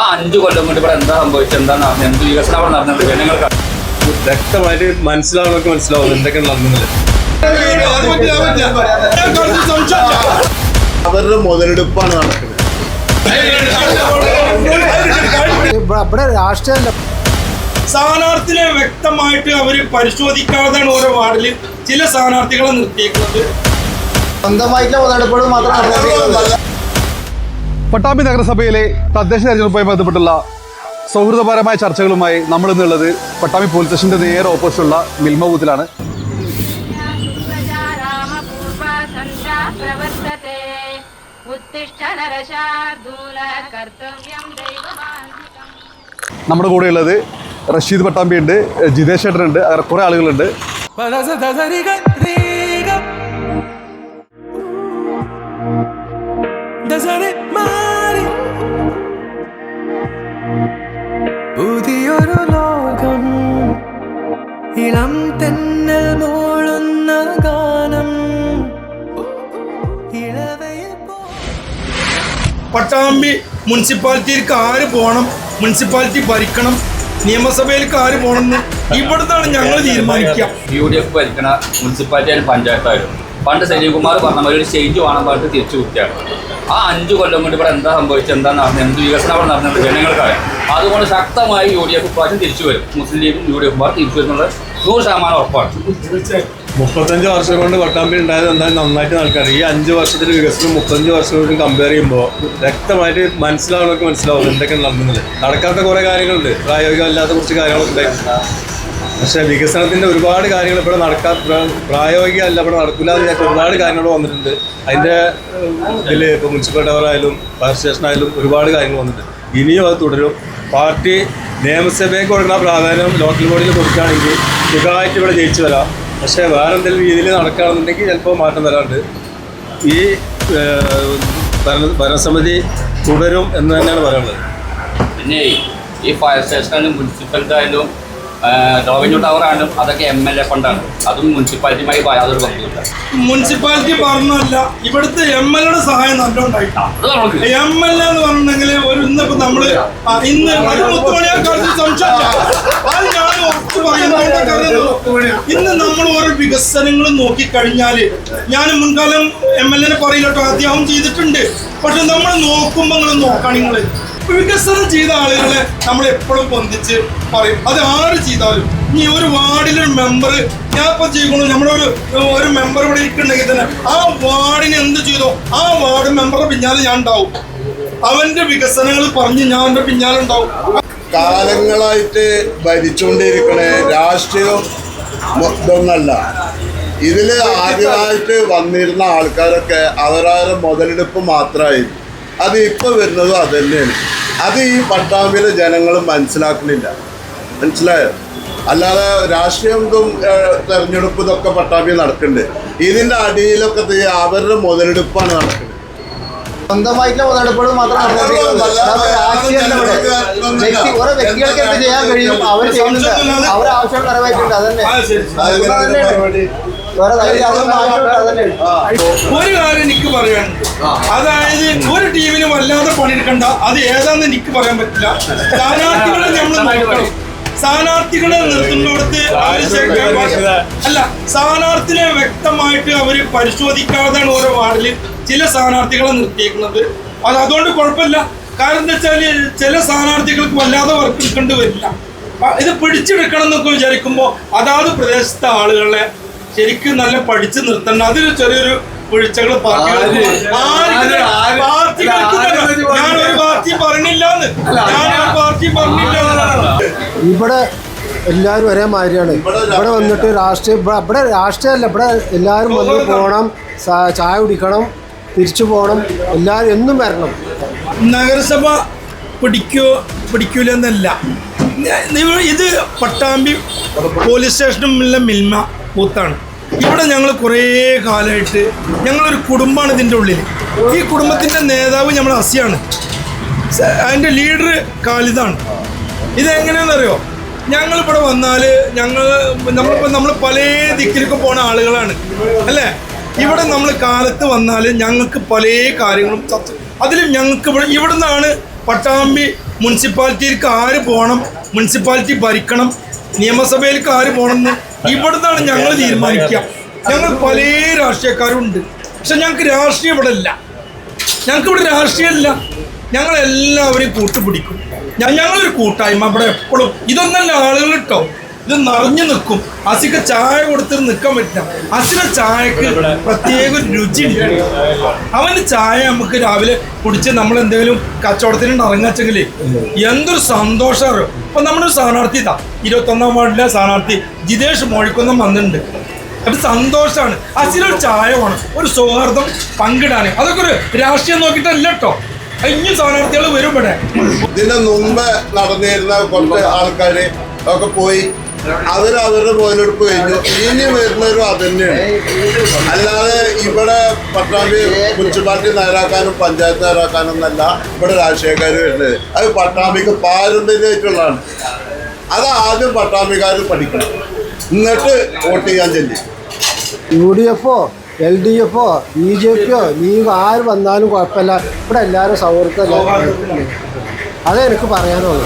ആ അഞ്ചു കൊല്ലം കൊണ്ട് ഇവിടെ എന്താ സംഭവിച്ചത്? എന്താ നടന്നത് എന്ത് വികസനം അവിടെ നടന്നത് ജനങ്ങൾക്ക് വ്യക്തമായിട്ട് മനസ്സിലാവുന്നവർക്ക് മനസ്സിലാവും എന്തൊക്കെയാണ് നടന്നത്. അവരുടെ മുതലെടുപ്പാണ് നടക്കുന്നത്. ഇവിടെ രാഷ്ട്രീയമല്ല സ്ഥാനാർത്ഥിനെ വ്യക്തമായിട്ട് അവർ പരിശോധിക്കാതെയാണ് ഓരോ വാർഡിൽ ചില സ്ഥാനാർത്ഥികളെ നിർത്തിയേക്കുന്നത്. സ്വന്തമായിട്ടുള്ള മുതലെടുപ്പുകൾ മാത്രം. പട്ടാമ്പി നഗരസഭയിലെ തദ്ദേശ തെരഞ്ഞെടുപ്പുമായി ബന്ധപ്പെട്ടുള്ള സൗഹൃദപരമായ ചർച്ചകളുമായി നമ്മൾ ഇന്നുള്ളത് പട്ടാമ്പി പോലീസ് സ്റ്റേഷന്റെ നേരെ ഓപ്പോസിറ്റുള്ള മിൽമ ബൂത്തിലാണ്. നമ്മുടെ കൂടെ ഉള്ളത് റഷീദ് പട്ടാമ്പി ഉണ്ട് ജിതേഷ് ചേട്ടനുണ്ട് അങ്ങനെ കുറെ ആളുകളുണ്ട്. ദസരി ഇളം തെന്നൽ മൂളുന്ന ഗാനം. പട്ടാമ്പി മുനിസിപ്പാലിറ്റിയിലേക്ക് ആര് പോകണം? മുനിസിപ്പാലിറ്റി ഭരിക്കണം. നിയമസഭയിലേക്ക് ആര് പോകണം എന്ന് ഇവിടുന്നാണ് ഞങ്ങൾ തീരുമാനിക്കുക. യു ഡി എഫ് ഭരിക്കണ മുനിസിപ്പാലിറ്റി ആയാലും പഞ്ചായത്തായാലും. പണ്ട് സജീവ്കുമാർ പറഞ്ഞ മാതിരി ഒരു ചേഞ്ച് വേണം പറഞ്ഞിട്ട് തിരിച്ചു കുത്തിയാണ്. ആ അഞ്ചു കൊല്ലം കൊണ്ട് ഇവിടെ എന്താ സംഭവിച്ചത്? എന്താ നടന്നത്? എന്ത് വികസനം അവിടെ നടന്നത്? ജനങ്ങൾക്കറിയാം. അതുകൊണ്ട് ശക്തമായി യു ഡി എഫ് പ്രാവശ്യം തിരിച്ചു വരും. മുസ്ലിം ലീഗും യു ഡി എഫ് തിരിച്ചു വരുന്നത് നൂറ് ശതമാനം ഉറപ്പാണ് മുപ്പത്തഞ്ച് വർഷം കൊണ്ട് പട്ടാമ്പി ഉണ്ടായത് എന്തായാലും നന്നായിട്ട് നടക്കാറ് ഈ അഞ്ച് വർഷത്തിൽ വികസനം മുപ്പത്തഞ്ച് വർഷം കൊണ്ട് കമ്പയർ ചെയ്യുമ്പോൾ വ്യക്തമായിട്ട് മനസ്സിലാവുന്നവർക്ക് മനസ്സിലാവും എന്തൊക്കെ നടന്നത് നടക്കാത്ത കുറേ കാര്യങ്ങളുണ്ട്. പ്രായോഗികമല്ലാത്ത കുറച്ച് കാര്യങ്ങളൊക്കെ പക്ഷെ വികസനത്തിന്റെ ഒരുപാട് കാര്യങ്ങൾ ഇവിടെ നടക്കാൻ പ്രായോഗികമല്ല ഇവിടെ നടക്കില്ല എന്ന് ഞാൻ ഒരുപാട് കാര്യങ്ങൾ വന്നിട്ടുണ്ട്. അതിന്റെ ഇതിൽ ഇപ്പോൾ മുനിസിപ്പൽ ടവർ ആയാലും ഫയർ സ്റ്റേഷൻ ആയാലും ഒരുപാട് കാര്യങ്ങൾ വന്നിട്ടുണ്ട്. ഇനിയും അത് തുടരും. പാർട്ടി നിയമസഭയ്ക്ക് കൊടുക്കുന്ന പ്രാധാന്യം ലോക്കൽ ബോഡിയിൽ കൊടുക്കുകയാണെങ്കിൽ സുഖമായിട്ട് ഇവിടെ ജയിച്ചു വരാം. പക്ഷേ വേറെ എന്തെങ്കിലും രീതിയിൽ നടക്കുകയാണെന്നുണ്ടെങ്കിൽ ചിലപ്പോൾ മാറ്റം വരാറുണ്ട്. ഈ ഭരണ ഭരണസമിതി തുടരും എന്ന് തന്നെയാണ് പറയുന്നത് പിന്നെ ഈ ഫയർ സ്റ്റേഷനായാലും മുനിസിപ്പാലിറ്റി ആയാലും റവന്യൂ ടവർ ആണ് അതൊക്കെ എം എൽ എ ഫണ്ടാണ് അതും മുനിസിപ്പാലിറ്റിയുമായി യാതൊരു ബന്ധമില്ല മുനിസിപ്പാലിറ്റി പറഞ്ഞല്ല ഇവിടുത്തെ എം എൽ എയുടെ സഹായം നല്ലോണ്ടായിട്ടാണ് എം എൽ എ എന്ന് പറഞ്ഞിട്ടുണ്ടെങ്കിൽ ഒരു ഇന്നിപ്പോ നമ്മൾ ഇന്ന് ഇന്ന് നമ്മൾ ഓരോ വികസനങ്ങളും നോക്കിക്കഴിഞ്ഞാൽ ഞാൻ മുൻകാലം എം എൽ എനെ പറയില്ലോ അദ്ദേഹം ചെയ്തിട്ടുണ്ട്. പക്ഷെ നമ്മൾ നോക്കുമ്പോൾ നിങ്ങൾ നോക്കണം നിങ്ങൾ വികസനം ചെയ്ത ആളുകളെ നമ്മൾ എപ്പോഴും പൊന്തിച്ച് പറയും. അത് ആര് ചെയ്താലും. ഇനി ഒരു വാർഡിലെ മെമ്പർ ഞാൻ ഇപ്പൊ ചെയ്യണു നമ്മുടെ ഒരു ഒരു മെമ്പർ ഇവിടെ ഇരിക്കുന്നുണ്ടെങ്കിൽ തന്നെ ആ വാർഡിന് എന്ത് ചെയ്തോ ആ വാർഡ് മെമ്പറുടെ പിന്നാലെ ഞാൻ ഉണ്ടാവും. അവന്റെ വികസനങ്ങൾ പറഞ്ഞ് ഞാൻ എന്റെ പിന്നാലെ ഉണ്ടാവും. കാലങ്ങളായിട്ട് ഭരിച്ചുകൊണ്ടിരിക്കണ രാഷ്ട്രീയം ഇതൊന്നല്ല ഇതിൽ ആദ്യമായിട്ട് വന്നിരുന്ന ആൾക്കാരൊക്കെ അവരവരുടെ മുതലെടുപ്പ് മാത്രമായിരുന്നു. അത് ഇപ്പൊ വരുന്നതും അത് തന്നെയാണ് അത് ഈ പട്ടാമ്പിയിലെ ജനങ്ങൾ മനസ്സിലാക്കുന്നില്ല. മനസ്സിലായോ? അല്ലാതെ രാഷ്ട്രീയം ഇതും തെരഞ്ഞെടുപ്പ് ഇതൊക്കെ പട്ടാമ്പി നടക്കുന്നുണ്ട്. ഇതിന്റെ അടിയിലൊക്കെ അവരുടെ മുതലെടുപ്പാണ് നടക്കുന്നത്. സ്വന്തമായിട്ടുള്ള മുതലെടുപ്പുകൾ മാത്രം അല്ലാതെ രാഷ്ട്രീയമല്ല ഇവിടെ. വ്യക്തി ഓരോ വ്യക്തികൾക്ക് എന്ത് ചെയ്യാൻ കഴിയും അവർ ചെയ്യുന്നുണ്ട്. അവർ ആവശ്യം നിറവേറ്റുന്നുണ്ട് അതന്നെ. ഒരു കാര്യം എനിക്ക് പറയാനുണ്ട് അതായത് ഒരു ടീമിനും വല്ലാതെ പണിയെടുക്കണ്ട. അത് ഏതാന്ന് എനിക്ക് പറയാൻ പറ്റില്ല. സ്ഥാനാർത്ഥികളെ നമ്മൾ നോക്കണം. സ്ഥാനാർത്ഥികളെ നിർത്തുന്നിടത്ത് അല്ല സ്ഥാനാർത്ഥിനെ വ്യക്തമായിട്ട് അവർ പരിശോധിക്കാതെയാണ് ഓരോ വാർഡിൽ ചില സ്ഥാനാർത്ഥികളെ നിർത്തിയിരിക്കുന്നത് അത് അതുകൊണ്ട് കുഴപ്പമില്ല. കാരണം എന്താ വെച്ചാൽ ചില സ്ഥാനാർത്ഥികൾക്ക് വല്ലാതെ വർക്ക് എടുക്കേണ്ടി വരില്ല. ഇത് പിടിച്ചെടുക്കണം എന്നൊക്കെ വിചാരിക്കുമ്പോൾ അതാത് പ്രദേശത്തെ ആളുകളെ ശരിക്കും നല്ല പഠിച്ചു നിർത്തണം അതിന് ചെറിയൊരു പാർട്ടി പാർട്ടി പറഞ്ഞില്ല. ഇവിടെ എല്ലാവരും ഒരേ മാതിരിയാണ്. ഇവിടെ വന്നിട്ട് രാഷ്ട്രീയം ഇവിടെ ഇവിടെ രാഷ്ട്രീയമല്ല ഇവിടെ എല്ലാവരും വന്ന് പോകണം ചായ കുടിക്കണം തിരിച്ചു പോകണം എല്ലാവരും എന്നും വരണം. നഗരസഭ പിടിക്കോ പിടിക്കൂലെന്നല്ല. ഇത് പട്ടാമ്പി പോലീസ് സ്റ്റേഷനും ഉള്ള മിൽമ ബൂത്താണ്. ഇവിടെ ഞങ്ങൾ കുറേ കാലമായിട്ട് ഞങ്ങളൊരു കുടുംബമാണ് ഇതിന്റെ ഉള്ളിൽ. ഈ കുടുംബത്തിന്റെ നേതാവ് നമ്മൾ അസിയാണ്. അതിന്റെ ലീഡർ കാലിതാണ് ഇതെങ്ങനെയാണെന്നറിയോ? ഞങ്ങളിവിടെ വന്നാൽ ഞങ്ങൾ നമ്മളിപ്പോൾ നമ്മൾ പല ദിക്കിലേക്ക് പോണ ആളുകളാണ്. അല്ലേ? ഇവിടെ നമ്മൾ കാലത്ത് വന്നാൽ ഞങ്ങൾക്ക് പല കാര്യങ്ങളും അതിലും ഞങ്ങൾക്ക് ഇവിടെ ഇവിടെ നിന്നാണ് പട്ടാമ്പി മുനിസിപ്പാലിറ്റിയിലേക്ക് ആര് പോകണം? മുനിസിപ്പാലിറ്റി ഭരിക്കണം. നിയമസഭയിലേക്ക് ആര് പോകണം എന്ന് ഇവിടുന്നാണ് ഞങ്ങൾ തീരുമാനിക്കുക. ഞങ്ങൾ പല രാഷ്ട്രീയക്കാരും ഉണ്ട് പക്ഷെ ഞങ്ങൾക്ക് രാഷ്ട്രീയം ഇവിടെ ഇല്ല ഞങ്ങൾക്ക് ഇവിടെ രാഷ്ട്രീയമില്ല ഞങ്ങൾ എല്ലാവരെയും കൂട്ടുപിടിക്കും. ഞങ്ങളൊരു കൂട്ടായ്മ. ഇവിടെ എപ്പോഴും ഇതൊന്നല്ല ആളുകൾ കേട്ടോ ഇത് നിറഞ്ഞു നിൽക്കും. അസിക്ക് ചായ കൊടുത്തിട്ട് നിൽക്കാൻ പറ്റില്ല. അസിന്റെ ചായക്ക് പ്രത്യേക ഒരു രുചിയുണ്ട് അവന് ചായ നമുക്ക് രാവിലെ കുടിച്ച് നമ്മൾ എന്തെങ്കിലും കച്ചവടത്തിന് ഇറങ്ങാച്ചെങ്കിൽ എന്തൊരു സന്തോഷമാണ് ഇപ്പൊ നമ്മുടെ ഒരു സ്ഥാനാർത്ഥി ഇതാ. ഇരുപത്തൊന്നാം വാർഡിലെ സ്ഥാനാർത്ഥി ജിതേഷ് മോഴിക്കൊന്നും വന്നിട്ടുണ്ട്. അത് സന്തോഷമാണ് അസിനൊരു ചായ വേണം. ഒരു സൗഹാർദ്ദം പങ്കിടാൻ അതൊക്കെ ഒരു രാഷ്ട്രീയം നോക്കിയിട്ടല്ല കേട്ടോ. ഇനിയും സ്ഥാനാർത്ഥികൾ വരും ഇവിടെ. ഇതിന് മുമ്പ് നടന്നിരുന്ന കുറച്ച് ആൾക്കാര് ഒക്കെ പോയി അവർ അവരുടെ മുതലെടുപ്പ് കഴിഞ്ഞു. ഇനി വരുന്നവരും തന്നെയാണ്. അല്ലാതെ ഇവിടെ പട്ടാമ്പി മുനിസിപ്പാലിറ്റി നേരാക്കാനും പഞ്ചായത്ത് നേരാക്കാനും ഇവിടെ രാഷ്ട്രീയക്കാർ വരുന്നത്. അത് പട്ടാമ്പിക്ക് പാരമ്പര്യമായിട്ടുള്ളതാണ്. അത് ആദ്യം പട്ടാമ്പിക്കാർ പഠിക്കണം. എന്നിട്ട് വോട്ട് ചെയ്യാൻ ചെല്ലി. യു ഡി എഫോ എൽ ഡി എഫോ ബി ജെ പിയോ ലീഗ് ആര് വന്നാലും കുഴപ്പമില്ല. ഇവിടെ എല്ലാവരും സൗഹൃദം അതെ എനിക്ക് പറയാനുള്ളൂ.